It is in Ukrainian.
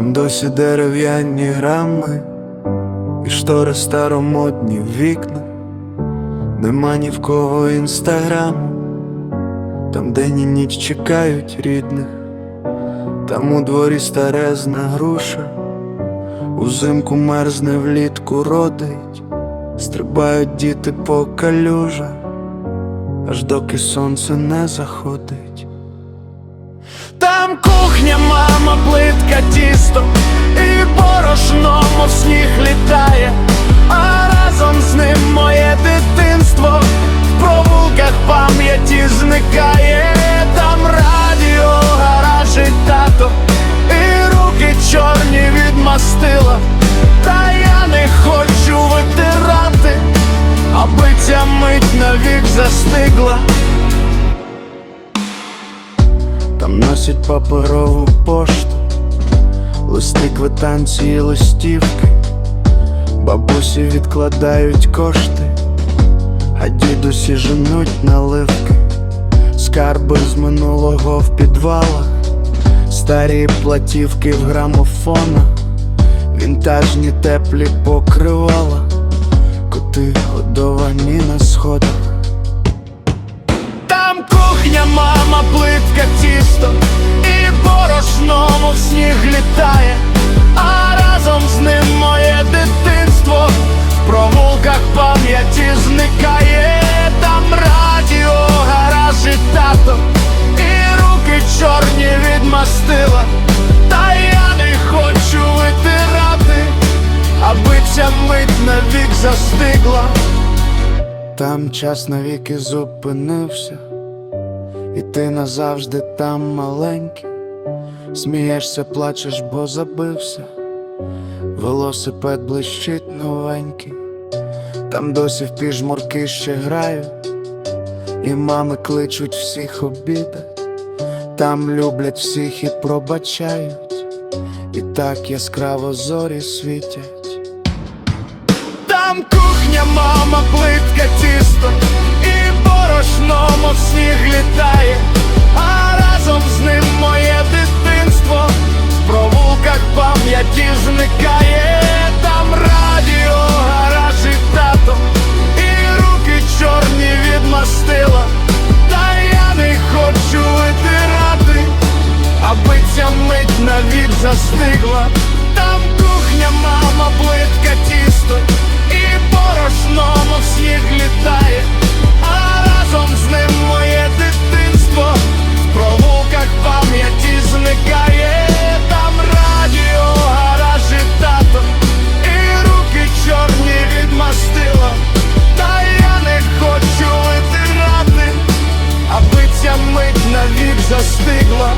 Там досі дерев'яні грами, і штори старомодні вікна, нема ні в кого інстаграм, там день і ніч чекають рідних, там у дворі старезна груша, узимку мерзне влітку родить, стрибають діти по калюжах, аж доки сонце не заходить. Там кухня, мама, плитка, тісто. І борошно, мов сніг літає, а разом з ним Там носять паперову пошту, листи квитанції, листівки, бабусі відкладають кошти, а дідусі женуть наливки, скарби з минулого в підвалах, старі платівки в грамофонах, вінтажні теплі покривала, коти годовані на сходах. Там кухня, мама, плитка, тісто І борошно, мов сніг літає, а разом з ним моє дитинство. В провулках пам'яті зникає, там радіо, гаражі тато, і руки чорні від мастила, та я не хочу витирати, аби ця мить навік застигла. Там час навіки зупинився, і ти назавжди там маленький, смієшся, плачеш, бо забився, велосипед блищить новенький, там досі в піжмурки ще грають, і мами кличуть всіх обідать, там люблять всіх і пробачають, і так яскраво зорі світять. Пам'яті зникає, там радіо, гаражі тато, і руки чорні від мастила, та я не хочу витирати, аби ця мить навік застигла. Там кухня, мама, плитка, тісто zastigla